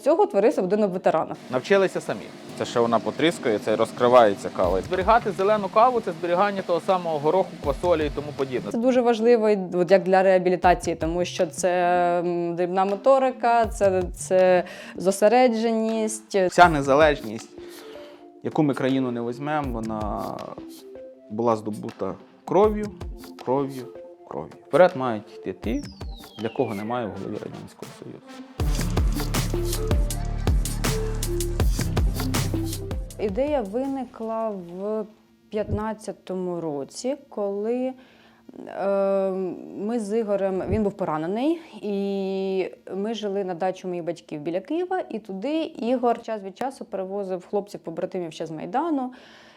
З цього творився будинок ветерана. Навчилися самі. Це ще вона потріскує, це розкривається кава. Зберігати зелену каву це зберігання того самого гороху, квасолі і тому подібне. Це дуже важливо от як для реабілітації, тому що це дрібна моторика, це, це зосередженість. Вся незалежність, яку ми країну не візьмемо, вона була здобута кров'ю, кров'ю, кров'ю. Вперед мають йти ті, для кого немає в голові Радянського Союзу. Ідея виникла в 15-му році, коли е, ми з Ігорем, він був поранений, і ми жили на дачу моїх батьків біля Києва, і туди Ігор час від часу перевозив хлопців побратимів ще з Майдану,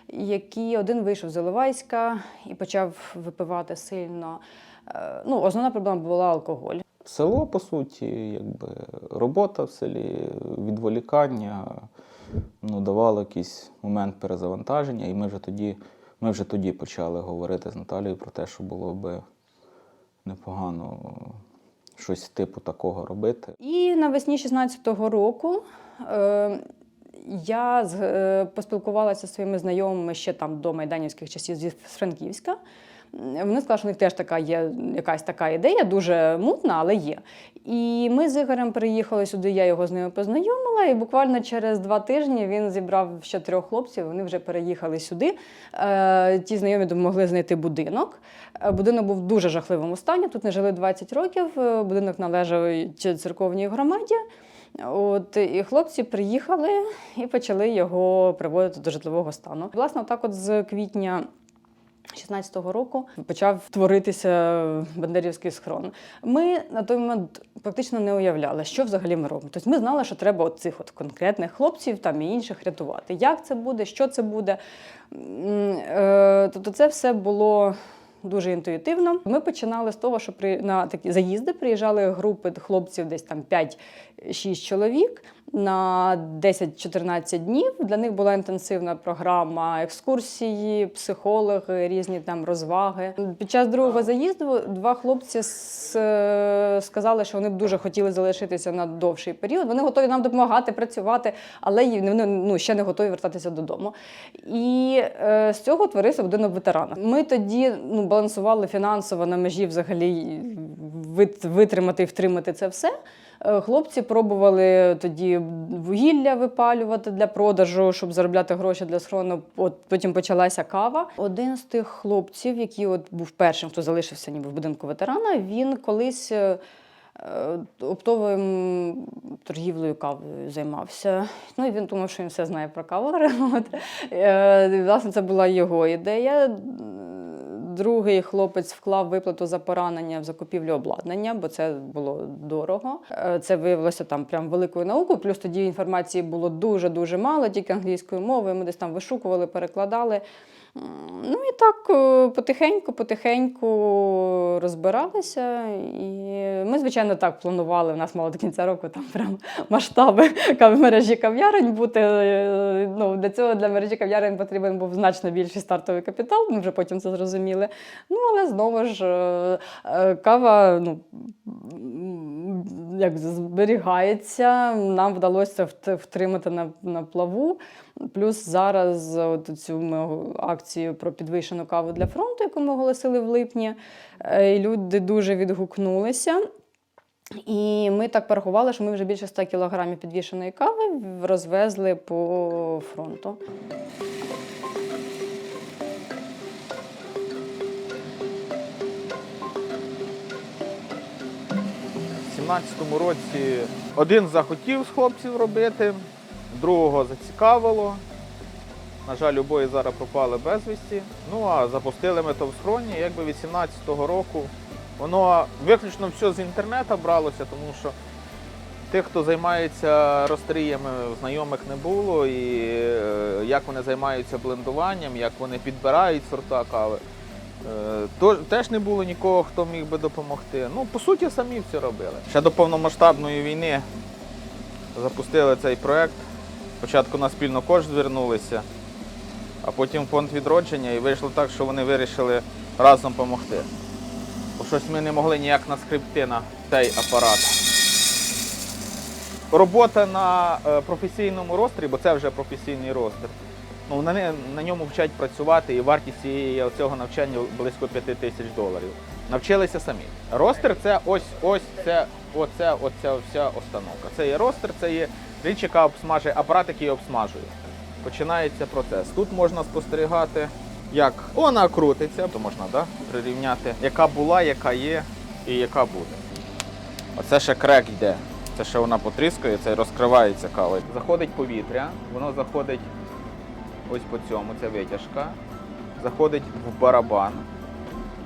які один вийшов з Іловайська і почав випивати сильно. Е, ну, основна проблема була алкоголь. Село, по суті, якби робота в селі, відволікання, ну, давало якийсь момент перезавантаження, і ми вже тоді, ми вже тоді почали говорити з Наталією про те, що було би непогано щось типу такого робити. І навесні 16-го року е, я з- е, поспілкувалася зі своїми знайомими ще там до майданівських часів зі Франківська. Вони сказали, що у них теж така є якась така ідея, дуже мутна, але є. І ми з Ігорем приїхали сюди, я його з ними познайомила, і буквально через два тижні він зібрав ще трьох хлопців. Вони вже переїхали сюди. Е, Ті знайомі допомогли знайти будинок. Е, Будинок був в дуже жахливому стані. Тут не жили 20 років. Е, Будинок належав церковній громаді. От і хлопці приїхали і почали його приводити до житлового стану. Власне, так от з квітня. 16-го року почав творитися бандерівський схрон. Ми на той момент практично не уявляли, що взагалі ми робимо. Тобто ми знали, що треба от цих от конкретних хлопців там і інших рятувати. Як це буде, що це буде. Е, Тобто, це все було дуже інтуїтивно. Ми починали з того, що при на такі заїзди приїжджали групи хлопців, десь там 5-6 чоловік на 10-14 днів. Для них була інтенсивна програма екскурсії, психологи, різні там розваги. Під час другого заїзду два хлопці е, сказали, що вони б дуже хотіли залишитися на довший період. Вони готові нам допомагати, працювати, але вони ну, ще не готові вертатися додому. І е, з цього творився будинок ветерана. Ми тоді ну, балансували фінансово на межі взагалі вит- витримати і втримати це все. Е, Хлопці пробували тоді вугілля випалювати для продажу, щоб заробляти гроші для схорону. От потім почалася кава. Один з тих хлопців, який от був першим, хто залишився ніби в будинку ветерана, він колись. е, е, Оптовою торгівлею кавою займався. Ну і він думав, що він все знає про каву. От. Власне, це була його ідея. Другий хлопець вклав виплату за поранення в закупівлю обладнання, бо це було дорого. Е, Це виявилося там прям великою наукою. Плюс тоді інформації було дуже дуже мало, тільки англійською мовою. Ми десь там вишукували, перекладали. Ну так е, потихеньку, потихеньку розбиралися. І ми, звичайно, так планували. У нас мало до кінця року там прям масштаби мережі кав'ярень бути. Е, Ну, для цього для мережі кав'ярень потрібен був значно більший стартовий капітал. Ми вже потім це зрозуміли. Ну, але знову ж е, е, кава ну, як зберігається, нам вдалося втримати на, на плаву. Плюс зараз от цю ми акцію про підвищену каву для фронту, яку ми оголосили в липні, е, і люди дуже відгукнулися. І ми так порахували, що ми вже більше 100 кілограмів підвішеної кави розвезли по фронту. У 17-му році один захотів з хлопців робити, другого зацікавило. На жаль, обоє зараз пропали безвісті. Ну а запустили ми то в схроні, якби 18-го року. Воно виключно все з інтернету бралося, тому що тих, хто займається розстріями, знайомих не було, і е, як вони займаються блендуванням, як вони підбирають сорта кави. Е, То, теж не було нікого, хто міг би допомогти. Ну, по суті, самі все робили. Ще до повномасштабної війни запустили цей проект. Спочатку на спільно кошт звернулися, а потім фонд відродження і вийшло так, що вони вирішили разом допомогти. Бо щось ми не могли ніяк наскребти на цей апарат. робота на е, професійному ростері, бо це вже професійний ростер. Ну, на, на ньому вчать працювати, і вартість цієї- цього навчання близько 5 тисяч доларів. Навчилися самі. Ростер це ось ось це, оце, оця вся установка. Це є ростер, це є річ, яка обсмажує, апарат, який обсмажує. Починається процес. Тут можна спостерігати, як вона крутиться, то можна да, прирівняти, яка була, яка є і яка буде. Оце ще крек йде. Це ще вона потріскає, це розкривається кава. Заходить повітря, воно заходить ось по цьому, це витяжка, заходить в барабан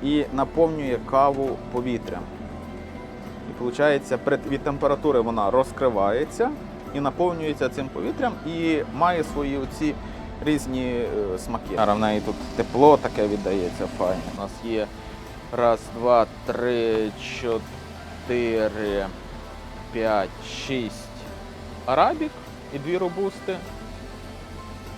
і наповнює каву повітрям. І виходить, від температури вона розкривається і наповнюється цим повітрям і має свої оці різні е, смаки. А в неї тут тепло таке віддається файне. У нас є раз, два, три, чотири, п'ять, шість арабік і дві робусти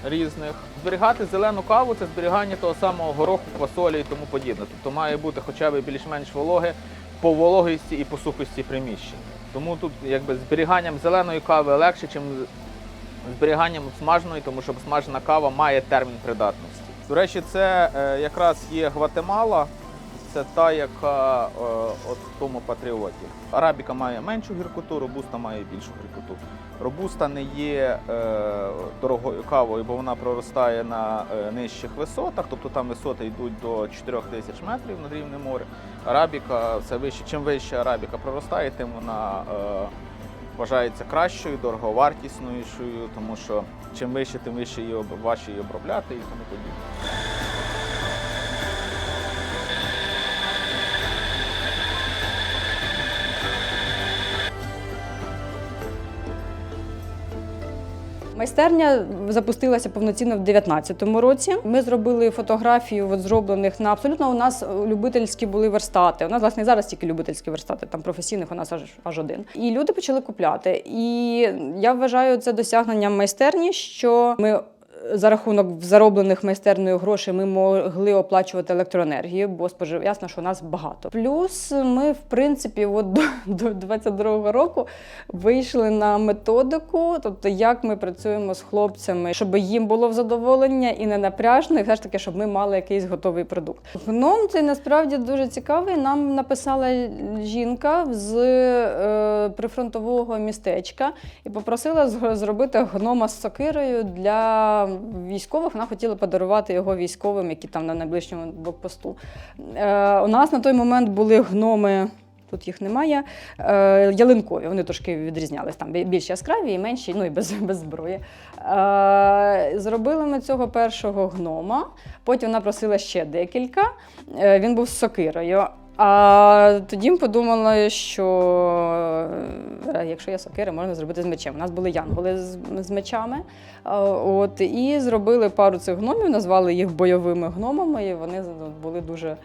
різних. Зберігати зелену каву це зберігання того самого гороху, квасолі і тому подібне. Тобто має бути хоча б більш-менш вологи по вологості і по сухості приміщень. Тому тут якби зберіганням зеленої кави легше, ніж зберіганням смаженої, тому що смажена кава має термін придатності. До речі, це е, якраз є Гватемала. Це та, яка е, от в тому патріоті. Арабіка має меншу гіркоту, робуста має більшу гіркоту. Робуста не є е, дорогою кавою, бо вона проростає на е, нижчих висотах, тобто там висоти йдуть до 4 тисяч метрів над рівнем моря. Арабіка це вище. Чим вище арабіка проростає, тим вона е, вважається кращою, дороговартіснішою, тому що чим вище, тим вище її важче її обробляти і тому подібне. Майстерня запустилася повноцінно в 2019 році. Ми зробили фотографію от зроблених на абсолютно у нас любительські були верстати. У нас власне зараз тільки любительські верстати, там професійних у нас аж аж один. І люди почали купляти. І я вважаю це досягненням майстерні, що ми. За рахунок зароблених майстерною грошей ми могли оплачувати електроенергію, бо спожив ясно, що нас багато. Плюс ми, в принципі, от до, до 22-го року вийшли на методику, тобто як ми працюємо з хлопцями, щоб їм було в задоволення і не напряжно, і все ж таки, щоб ми мали якийсь готовий продукт. Гном цей насправді дуже цікавий. Нам написала жінка з е, прифронтового містечка і попросила зробити гнома з сокирою для військових. Вона хотіла подарувати його військовим, які там на найближчому блокпосту. Е, у нас на той момент були гноми. Тут їх немає. Е, ялинкові, вони трошки відрізнялись там більш яскраві і менші, ну і без, без зброї. Е, зробили ми цього першого гнома. Потім вона просила ще декілька. Е, він був з сокирою. А тоді ми подумали, що е, якщо є сокири, можна зробити з мечем. У нас були янголи з, з мечами. Е, От, і зробили пару цих гномів, назвали їх бойовими гномами, і вони були дуже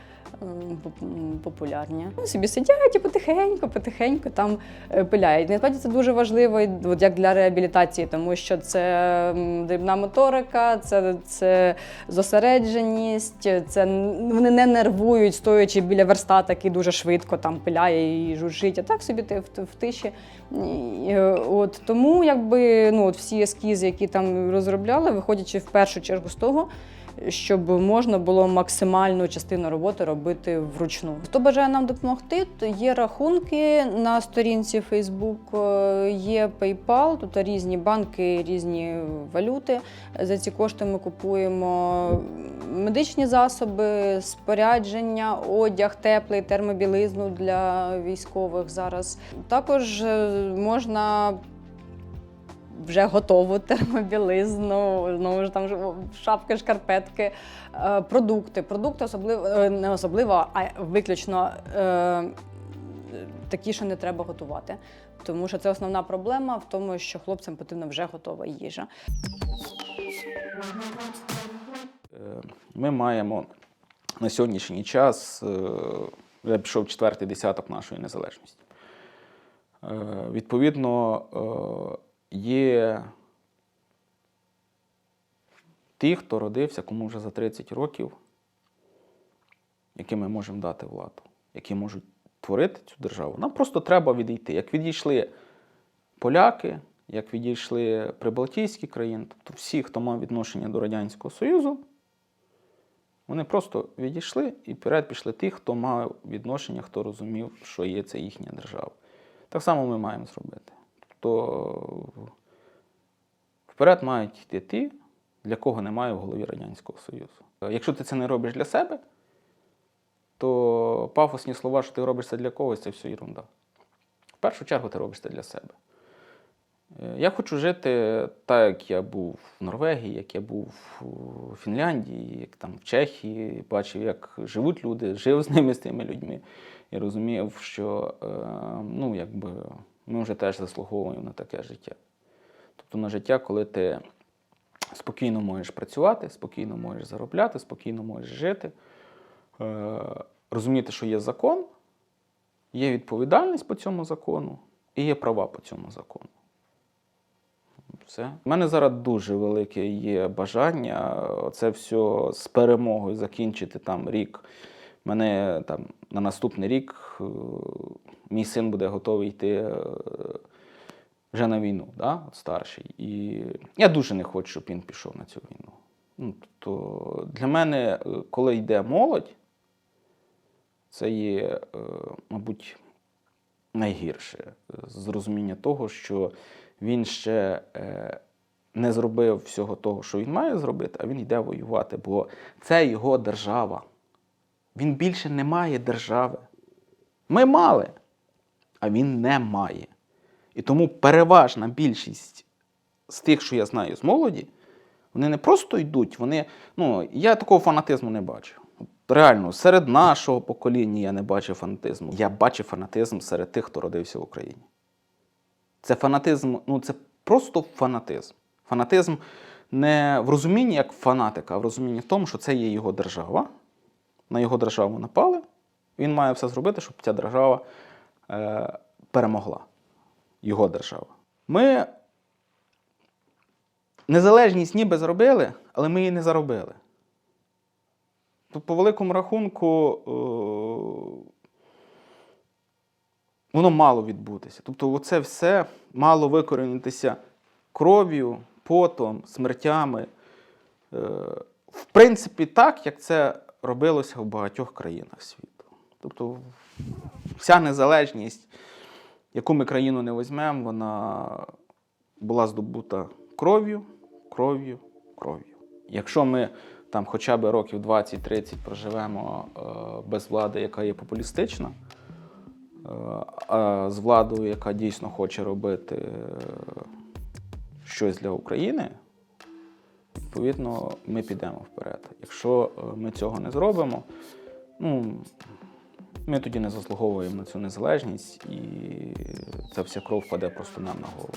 популярні. Вони собі сидять і потихеньку, потихеньку там е, пиляють. Насправді це дуже важливо, от як для реабілітації, тому що це дрібна моторика, це, це зосередженість, це вони не нервують, стоячи біля верстата, який дуже швидко там пиляє і жужжить, а так собі ти в, в тиші. Е, От, тому якби ну, от всі ескізи, які там розробляли, виходячи в першу чергу з того, щоб можна було максимальну частину роботи робити вручну. Хто бажає нам допомогти, то є рахунки на сторінці Facebook, е, є PayPal, тут різні банки, різні валюти. За ці кошти ми купуємо медичні засоби, спорядження, одяг, теплий, термобілизну для військових зараз. Також е, можна вже готову термобілизну, знову ж там шапки, шкарпетки, е, продукти. Продукти особливо е, не особливо, а виключно е, такі, що не треба готувати. Тому що це основна проблема в тому, що хлопцям потрібна вже готова їжа. Ми маємо на сьогоднішній час, вже пішов четвертий десяток нашої незалежності. Відповідно, є ті, хто родився, кому вже за 30 років, яким ми можемо дати владу, які можуть творити цю державу. Нам просто треба відійти. Як відійшли поляки, як відійшли прибалтійські країни, тобто всі, хто мав відношення до Радянського Союзу, вони просто відійшли і вперед пішли ті, хто мав відношення, хто розумів, що є це їхня держава. Так само ми маємо зробити. Тобто вперед мають йти ті, для кого немає в голові Радянського Союзу. Якщо ти це не робиш для себе, то пафосні слова, що ти робиш це для когось, це все ерунда. В першу чергу ти робиш це для себе. Е, Я хочу жити так, як я був в Норвегії, як я був у Фінляндії, як там в Чехії, бачив, як живуть люди, жив з ними, з тими людьми. І розумів, що е, ну, якби, ми вже теж заслуговуємо на таке життя. Тобто на життя, коли ти спокійно можеш працювати, спокійно можеш заробляти, спокійно можеш жити, е, розуміти, що є закон, є відповідальність по цьому закону і є права по цьому закону. Все. У мене зараз дуже велике є бажання це все з перемогою закінчити там рік. Мене там на наступний рік е, мій син буде готовий йти е, вже на війну, да? от старший. І я дуже не хочу, щоб він пішов на цю війну. Ну, тобто для мене, е, коли йде молодь, це є, мабуть, найгірше е, з розуміння того, що він ще не зробив всього того, що він має зробити, а він йде воювати, бо це його держава. Він більше не має держави. Ми мали, а він не має. І тому переважна більшість з тих, що я знаю з молоді, вони не просто йдуть, вони. Ну, я такого фанатизму не бачу. Реально, серед нашого покоління я не бачив фанатизму. Я бачив фанатизм серед тих, хто родився в Україні. Це фанатизм, ну це просто фанатизм. Фанатизм не в розумінні як фанатика, а в розумінні в тому, що це є його держава. На його державу напали. Він має все зробити, щоб ця держава е, перемогла. Його держава. Ми незалежність ніби зробили, але ми її не заробили. То по великому рахунку е, воно мало відбутися. Тобто, оце все мало викорінитися кров'ю, потом, смертями. Е, в принципі, так, як це робилося в багатьох країнах світу. Тобто, вся незалежність, яку ми країну не візьмемо, вона була здобута кров'ю, кров'ю, кров'ю. Якщо ми там хоча б років 20-30 проживемо е, без влади, яка є популістична, е, а з владою, яка дійсно хоче робити е, щось для України, відповідно, ми підемо вперед. Якщо е, ми цього не зробимо, ну, ми тоді не заслуговуємо на цю незалежність, і ця вся кров впаде просто нам на голову.